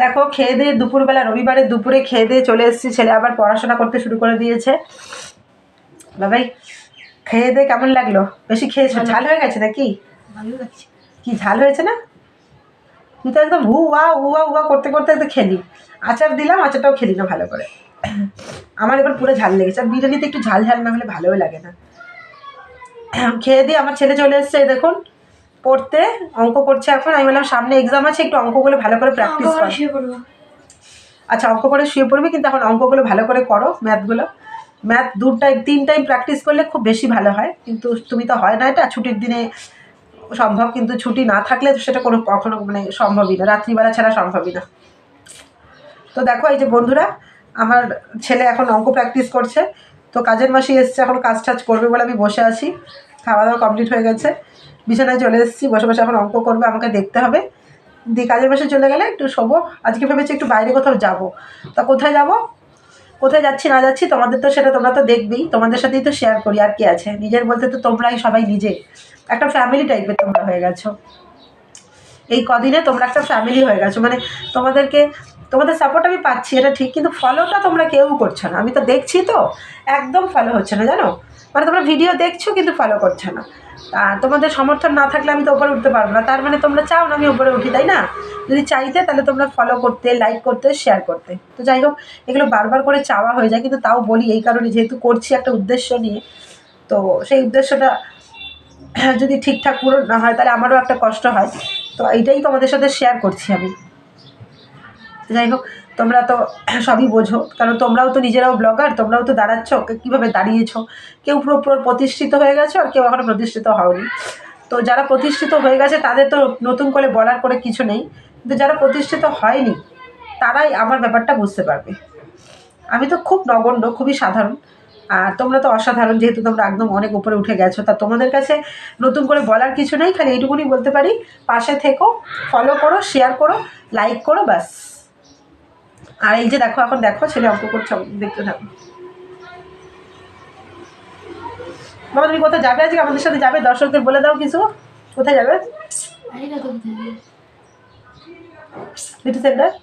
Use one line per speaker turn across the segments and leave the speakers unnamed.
দেখো খেয়ে দিয়ে দুপুরবেলা রবিবারে দুপুরে খেয়ে দিয়ে চলে এসেছি। ছেলে আবার পড়াশোনা করতে শুরু করে দিয়েছে। বাবাই খেয়ে দিয়ে কেমন লাগল? বেশি খেয়েছো? ঝাল হয়ে গেছে নাকি? কি ঝাল হয়েছে না? তুই তো একদম হু ওয়া উয়া উয়া করতে করতে একদম খেলি। আচার দিলাম আচারটাও খেলি না ভালো করে। আমার এবার পুরো ঝাল লেগেছে। আর বিরিয়ানিতে একটু ঝাল ঝাল না হলে ভালোও লাগে না। খেয়ে দিয়ে আমার ছেলে চলে এসছে দেখুন। পড়তে অঙ্ক করছে এখন। আমি বললাম সামনে এক্সাম আছে একটু অঙ্কগুলো ভালো করে প্র্যাকটিস কর। আচ্ছা অঙ্ক করে শুয়ে পড়বি কিন্তু এখন অঙ্কগুলো ভালো করে করো ম্যাথগুলো ম্যাথ দু টাইম তিন টাইম প্র্যাকটিস করলে খুব বেশি ভালো হয়। কিন্তু তুমি তো হয় না এটা ছুটির দিনে সম্ভব কিন্তু ছুটি না থাকলে তো সেটা কোনো কখনো মানে সম্ভবই না। রাত্রিবেলা ছাড়া সম্ভবই না। তো দেখো এই যে বন্ধুরা আমার ছেলে এখন অঙ্ক প্র্যাকটিস করছে। তো কাজের মাসি এসছে এখন কাজ টাজ করবে বলে আমি বসে আছি। খাওয়া দাওয়া কমপ্লিট হয়ে গেছে। বিছানায় চলে এসেছি, বসে বসে এখন অঙ্ক করবে, আমাকে দেখতে হবে। দিয়ে কাজের মাসে চলে গেলে একটু শোবো। আজকে ভেবেছি একটু বাইরে কোথাও যাব। তা কোথায় যাব? কোথায় যাচ্ছি, না যাচ্ছি, তোমাদের তো সেটা তোমরা তো দেখবেই। তোমাদের সাথেই তো শেয়ার করি আর কি আছে। নিজের বলতে তো তোমরাই সবাই নিজে। একটা ফ্যামিলি টাইপের তোমরা হয়ে গেছো। এই কদিনে তোমরা একটা ফ্যামিলি হয়ে গেছো। মানে তোমাদেরকে, তোমাদের সাপোর্ট আমি পাচ্ছি, এটা ঠিক, কিন্তু ফলোটা তোমরা কেউ করছ না। আমি তো দেখছি তো, একদম ফলো হচ্ছে না, জানো? মানে তোমরা ভিডিও দেখছ কিন্তু ফলো করছ না। তোমাদের সমর্থন না থাকলে আমি তো ওপরে উঠতে পারব না। তার মানে তোমরা চাও না আমি ওপরে উঠি, তাই না? যদি চাইতে তাহলে তোমরা ফলো করতে লাইক করতে শেয়ার করতে। তো যাই হোক, এগুলো বারবার করে চাওয়া হয়ে যায়, কিন্তু তাও বলি এই কারণে যেহেতু করছি একটা উদ্দেশ্য নিয়ে, তো সেই উদ্দেশ্যটা যদি ঠিকঠাক পূরণ না হয় তাহলে আমারও একটা কষ্ট হয়। তো এইটাই তোমাদের সাথে শেয়ার করছি আমি। যাই হোক তোমরা তো সবই বোঝো। কারণ তোমরাও তো নিজেরাও ব্লগার তোমরাও তো দাঁড়াচ্ছ কীভাবে দাঁড়িয়েছ? কেউ পুরো প্রতিষ্ঠিত হয়ে গেছো আর কেউ এখনও প্রতিষ্ঠিত হওনি। তো যারা প্রতিষ্ঠিত হয়ে গেছে, তাদের তো নতুন করে বলার করে কিছু নেই। কিন্তু যারা প্রতিষ্ঠিত হয়নি, তারাই আমার ব্যাপারটা বুঝতে পারবে। আমি তো খুব নগণ্য, খুবই সাধারণ। আর তোমরা তো অসাধারণ, যেহেতু তোমরা একদম অনেক উপরে উঠে গেছো। তা তোমাদের কাছে নতুন করে বলার কিছু নেই, খালি এইটুকুনি বলতে পারি। পাশে থেকো ফলো করো শেয়ার করো লাইক করো, ব্যাস। আর এই যে দেখো এখন দেখো ছেলে অঙ্ক করছে দেখতে থাকো। বাবা তুমি কোথায় যাবে আজকে? আমাদের সাথে যাবে? দর্শকদের বলে দাও কিছু। কোথায় যাবে। বিউটি সেন্টার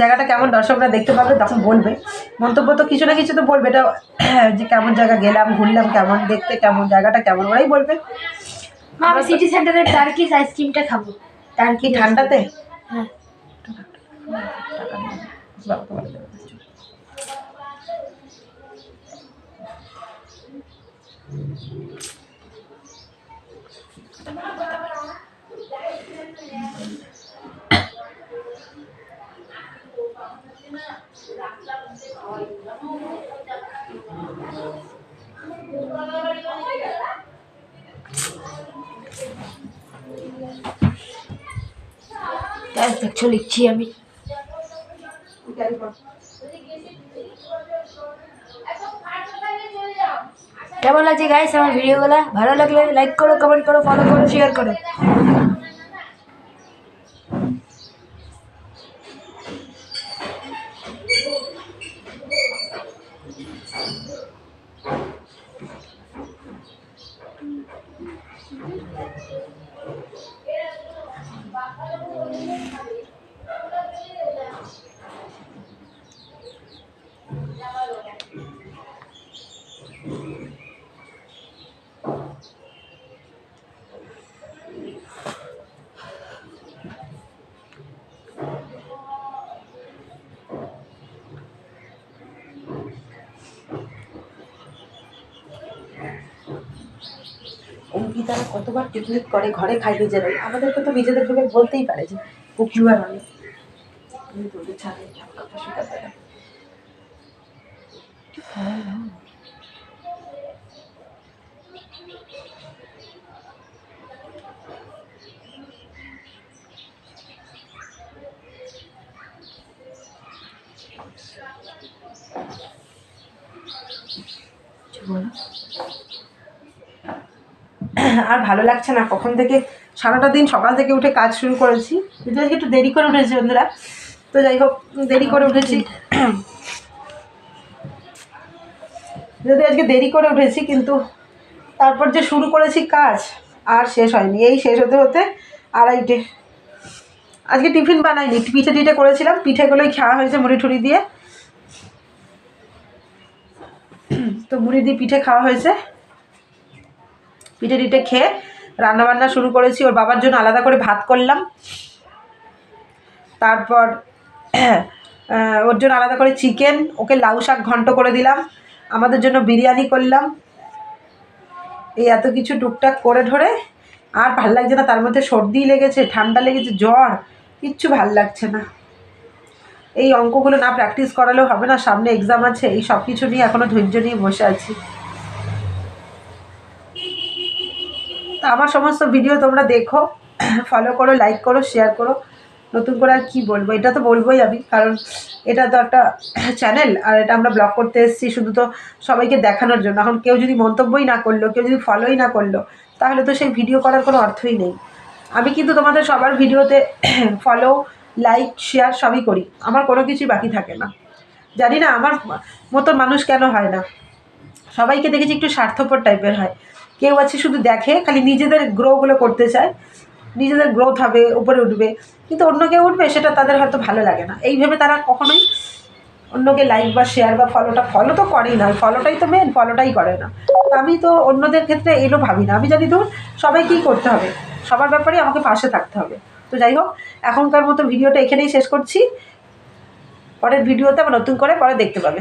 জায়গাটা কেমন? দর্শকরা দেখতে পাবে তখন বলবে। মন্তব্য তো কিছু না কিছু তো বলবে। এটা যে কেমন জায়গা গেলাম ঘুরলাম কেমন দেখতে কেমন জায়গাটা কেমন ওরাই বলবে।
সিটি সেন্টারের টার্কিস আইসক্রিমটা খাব। টার্কি
কি বলে দেবে।
দেখছ লিখছি আমি কেমন লাগছে গাইস আমার ভিডিওগুলো ভালো লাগলে লাইক করো কমেন্ট করো ফলো করো শেয়ার করো।
অঙ্কিতারা কতবার পিকনিক করে, ঘরে খাই নিজেরাই আমাদেরকে তো নিজেদের ভেবে বলতেই পারে যে ও কিউআর আমি কথা শুকাতে আর ভালো লাগছে না? কখন থেকে? সারাটা দিন সকাল থেকে উঠে কাজ শুরু করেছি। আজকে একটু দেরি করে উঠেছি বন্ধুরা। তো যাই হোক, দেরি করে উঠেছি। যদি আজকে দেরি করে উঠেছি, কিন্তু তারপর যে শুরু করেছি কাজ, আর শেষ হয়নি। এই শেষ হতে হতে আড়াইটে। আজকে টিফিন বানাইনি। পিঠে টিঠে করেছিলাম। পিঠেগুলোই খাওয়া হয়েছে মুড়ি ঠুড়ি দিয়ে। তো মুড়ি দিয়ে পিঠে খাওয়া হয়েছে। পিঠে টিঠে খেয়ে রান্নাবান্না শুরু করেছি। ওর বাবার জন্য আলাদা করে ভাত করলাম। তারপর ওর জন্য আলাদা করে চিকেন, ওকে লাউ শাক ঘন্ট করে দিলাম। আমাদের জন্য বিরিয়ানি করলাম। এই এত কিছু টুকটাক করে ধরে আর ভালো লাগছে না। তার মধ্যে সর্দি লেগেছে, ঠান্ডা লেগেছে, জ্বর, কিচ্ছু ভালো লাগছে না। এই অঙ্কগুলো না প্র্যাকটিস করালেও হবে না, সামনে এক্সাম আছে, এই সব কিছু নিয়ে এখনও ধৈর্য নিয়ে বসে আছি। তা আমার সমস্ত ভিডিও তোমরা দেখো ফলো করো লাইক করো শেয়ার করো। নতুন করে আর কী বলব? এটা তো বলবোই আমি, কারণ এটা তো একটা চ্যানেল আর এটা আমরা ব্লগ করতে এসেছি শুধু তো সবাইকে দেখানোর জন্য। এখন কেউ যদি মন্তব্যই না করল, কেউ যদি ফলোই না করল, তাহলে তো সেই ভিডিও করার কোনো অর্থই নেই। আমি কিন্তু তোমাদের সবার ভিডিওতে ফলো লাইক শেয়ার সবই করি। আমার কোনো কিছুই বাকি থাকে না। জানি না, আমার মতো মানুষ কেন হয় না? সবাইকে দেখেছি একটু স্বার্থপর টাইপের হয়। কেউ আছে শুধু দেখে, খালি নিজেদের গ্রোগুলো করতে চায়। নিজেদের গ্রোথ হবে, উপরে উঠবে। কিন্তু অন্য কেউ উঠবে, সেটা তাদের হয়তো ভালো লাগে না। এই ভেবে তারা কখনোই অন্যকে লাইক বা শেয়ার বা ফলোটা ফলো তো করেই না। ফলোটাই তো মেন ফলোটাই করে না। আমি তো অন্যদের ক্ষেত্রে এলো ভাবি না। আমি জানি ধরুন, সবাইকেই করতে হবে। সবার ব্যাপারে আমাকে পাশে থাকতে হবে। তো যাই হোক, এখনকার মতো ভিডিওটা এখানেই শেষ করছি। পরের ভিডিওতে আবার নতুন করে পরে দেখতে পাবে।